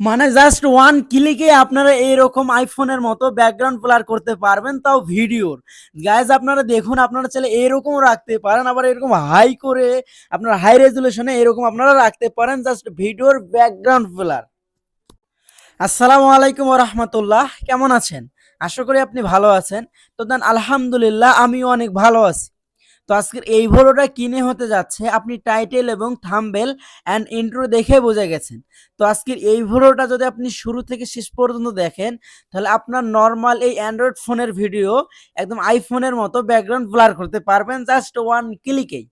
মানে just one ক্লিকে আপনারা এইরকম আইফোনের মতো ব্যাকগ্রাউন্ড ব্লার করতে পারবেন, তাও ভিডিওর। গাইজ আপনারা দেখুন, আপনারা চাইলে এরকম রাখতে পারেন, আবার এরকম হাই করে, আপনার হাই রেজুলেশনে এরকম আপনারা রাখতে পারেন জাস্ট ভিডিওর ব্যাকগ্রাউন্ড ব্লার আসসালামু আলাইকুম রহমতুল্লাহ, কেমন আছেন? আশা করি আপনি ভালো আছেন। তো দেন, আলহামদুলিল্লাহ, আমিও অনেক ভালো আছি। তো আজকের এই ভিডিওটা কিনে হতে যাচ্ছে, আপনি টাইটেল এবং থাম্বেল অ্যান্ড ইন্ট্রো দেখে বুঝে গেছেন। তো আজকের এই ভিডিওটা যদি আপনি শুরু থেকে শেষ পর্যন্ত দেখেন, তাহলে আপনার নর্মাল এই অ্যান্ড্রয়েড ফোনের ভিডিও একদম আইফোনের মতো ব্যাকগ্রাউন্ড ব্লার করতে পারবেন জাস্ট ওয়ান ক্লিকেই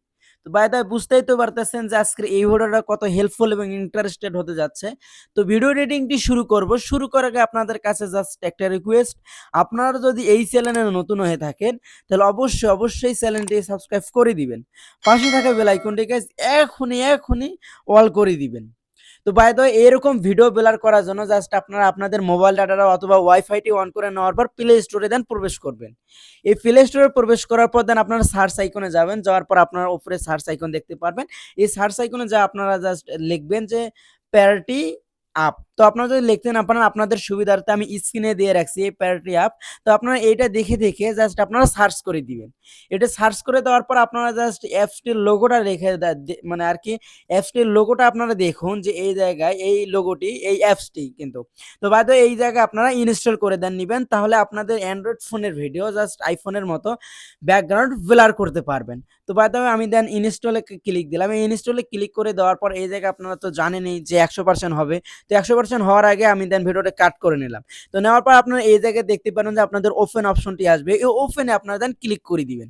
তো বাই দা বুঝতেই তো পারতেছেন যে আজকের এই ভিডিওটা কত হেল্পফুল এবং ইন্টারেস্টেড হতে যাচ্ছে। তো ভিডিও এডিটিংটি শুরু করব। শুরু করার আগে আপনাদের কাছে জাস্ট একটা রিকোয়েস্ট আপনারা যদি এই চ্যানেলে নতুন হয়ে থাকেন, তাহলে অবশ্যই অবশ্যই চ্যানেলটি সাবস্ক্রাইব করে দিবেন। পাশে থাকা বেল আইকনটি গাইজ এখনই এখনই অল করে দিবেন। তো বাই দ্য এরকম ভিডিও বেলার করার জন্য জাস্ট আপনারা আপনাদের মোবাইল ডাটা অথবা ওয়াইফাইটি অন করে নেওয়ার পর প্লে স্টোরে দেন প্রবেশ করবেন। এই প্লে স্টোরে প্রবেশ করার পর দেন আপনারা সার্চ আইকনে যাবেন, যাওয়ার পর আপনারা উপরে সার্চ আইকন দেখতে পারবেন। এই সার্চ আইকনে যা আপনারা জাস্ট লিখবেন যে প্যারিটি আপ তো আপনারা যদি লিখতে না পারেন, আপনাদের সুবিধার্থে আমি স্ক্রিনে দিয়ে রাখছি এই প্যারিটি আপ তো আপনারা এইটা দেখে দেখে জাস্ট আপনারা সার্চ করে দিবেন। এটা সার্চ করে দেওয়ার পর আপনারা জাস্ট অ্যাপসটির লোগোটা রেখে মানে আর কি অ্যাপসটির লোগোটা আপনারা দেখুন যে এই জায়গায় এই লোগোটি এই অ্যাপসটি কিন্তু। তো বাদ এই জায়গায় আপনারা ইনস্টল করে দেন নিবেন, তাহলে আপনাদের অ্যান্ড্রয়েড ফোনের ভিডিও জাস্ট আইফোনের মতো ব্যাকগ্রাউন্ড ব্লার করতে পারবেন। তো বাদ আমি দেন ইনস্টলে ক্লিক দিলাম। এই ইনস্টলে ক্লিক করে দেওয়ার পর এই জায়গায় আপনারা তো জানেনই যে একশো পার্সেন্ট হবে। তো একশো পার্সেন্ট হওয়ার আগে আমি দেন ভিডিওটা কাট করে নিলাম। তো নেওয়ার পর আপনারা এই জায়গায় দেখতে পারেন যে আপনাদের ওপেন অপশনটি আসবে। এই ওপেনে আপনারা দেন ক্লিক করে দিবেন।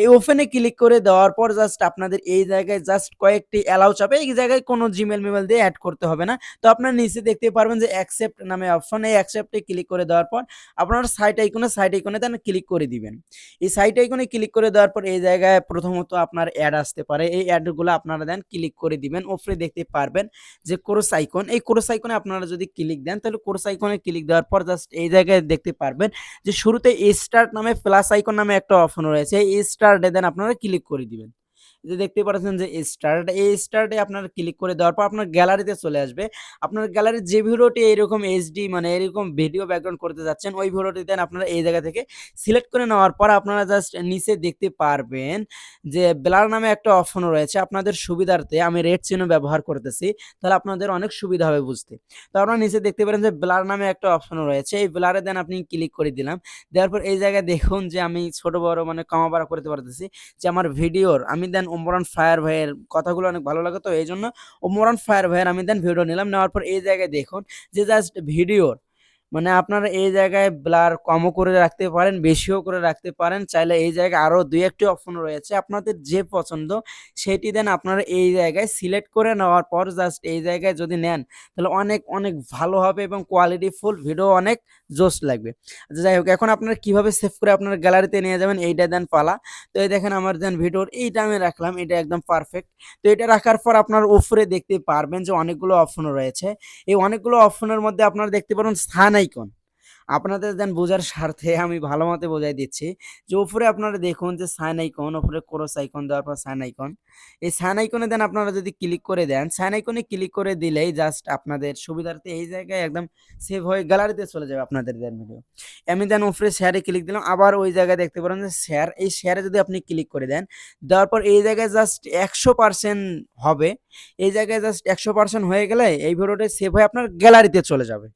এই ওপেনে ক্লিক করে দেওয়ার পর জাস্ট আপনাদের এই জায়গায় জাস্ট কয়েকটি অ্যালাউ চাপে, এই জায়গায় কোনো জিমেল মেমেল দিয়ে অ্যাড করতে হবে না। তো আপনারা নিচে দেখতে পারবেন যে অ্যাকসেপ্ট নামে অপশন এই অ্যাকসেপ্টে ক্লিক করে দেওয়ার পর আপনারা সাইট আইকনে সাইট আইকনে দেন ক্লিক করে দিবেন। এই সাইট আইকনে ক্লিক করে দেওয়ার পর এই জায়গায় প্রথমত আপনার অ্যাড আসতে পারে। এই অ্যাডগুলো আপনারা দেন ক্লিক করে দিবেন। ওপরে দেখতে পারবেন যে কোর্স আইকন এই কোর্স আইকনে আপনারা যদি ক্লিক দেন তাহলে কোর্স আইকনে ক্লিক দেওয়ার পর জাস্ট এই জায়গায় দেখতে পারবেন যে শুরুতে স্টার্ট নামে প্লাস আইকন নামে একটা অপশন রয়েছে। এই স্টার্টে দেন আপনারা ক্লিক করে দিবেন। যে দেখতে পাচ্ছেন যে স্টার্ট এই স্টার্টে আপনারা ক্লিক করে দেওয়ার পর আপনার গ্যালারিতে চলে আসবে। আপনার গ্যালারির যে ভিডিওটি এরকম এইচডি মানে এরকম ভিডিও ব্যাকগ্রাউন্ড করতে যাচ্ছেন, ওই ভিডিওটি দেন আপনারা এই জায়গা থেকে সিলেক্ট করে নেওয়ার পর আপনারা জাস্ট নিচে দেখতে পারবেন যে ব্লার নামে একটা অপশন রয়েছে। আপনাদের সুবিধার্থে আমি রেড চিহ্ন ব্যবহার করতেছি, তাহলে আপনাদের অনেক সুবিধা হবে বুঝতে। তো আপনারা নিচে দেখতে পারেন যে ব্লার নামে একটা অপশন রয়েছে। এই ব্লারে দেন আপনি ক্লিক করে দিলাম। দেওয়ার পর এই জায়গায় দেখুন যে আমি ছোট বড় মানে কমা বাড়া করতে পারতেছি যে আমার ভিডিওর আমি দেন ওমরান ফায়ার ভাইয়ের কথাগুলো অনেক ভালো লাগে তো এই জন্য ওমরান ফায়ার ভাইয়ের আমি দেন ভিডিও নিলাম। নেওয়ার পর এই জায়গায় দেখুন যে জাস্ট ভিডিওর মানে আপনারা এই জায়গায় ব্লার কমও করে রাখতে পারেন, বেশিও করে রাখতে পারেন। চাইলে এই জায়গায় আরও দুই একটি অপশন রয়েছে। আপনাদের যে পছন্দ সেটি দেন আপনারা এই জায়গায় সিলেক্ট করে নেওয়ার পর জাস্ট এই জায়গায় যদি নেন, তাহলে অনেক অনেক ভালো হবে এবং কোয়ালিটি ফুল ভিডিও অনেক জোস লাগবে। আচ্ছা যাই হোক, এখন আপনারা কীভাবে সেভ করে আপনার গ্যালারিতে নিয়ে যাবেন এইটা দেন পালা। তো এই দেখেন আমার দেন ভিডিওর এইটা আমি রাখলাম, এটা একদম পারফেক্ট তো এটা রাখার পর আপনার উপরে দেখতে পারবেন যে অনেকগুলো অপশন রয়েছে। এই অনেকগুলো অপশনের মধ্যে আপনারা দেখতে পারেন স্থান আইকন আপনাদের দেন বোঝার স্বার্থে আমি ভালো মতে বোঝাই দিচ্ছি। যে উপরে আপনারা দেখুন যে সাইন আইকন উপরে ক্রস আইকন দেওয়ার পর সাইন আইকন এই সাইন আইকনে দেন আপনারা যদি ক্লিক করে দেন সাইন আইকনে ক্লিক করে দিলেই জাস্ট আপনাদের সুবিধার্থে এই জায়গায় একদম সেভ হয়ে গ্যালারিতে চলে যাবে আপনাদের দেন ভিডিও আমি দেন উপরে শেয়ারে ক্লিক দিলাম, আবার ওই জায়গায় দেখতে পারেন যে শেয়ার এই শেয়ারে যদি আপনি ক্লিক করে দেন, দেওয়ার পর এই জায়গায় জাস্ট একশো পার্সেন্ট হবে। এই জায়গায় জাস্ট একশো পার্সেন্ট হয়ে গেলে এই ভিডিওটা সেভ হয়ে আপনার গ্যালারিতে চলে যাবে।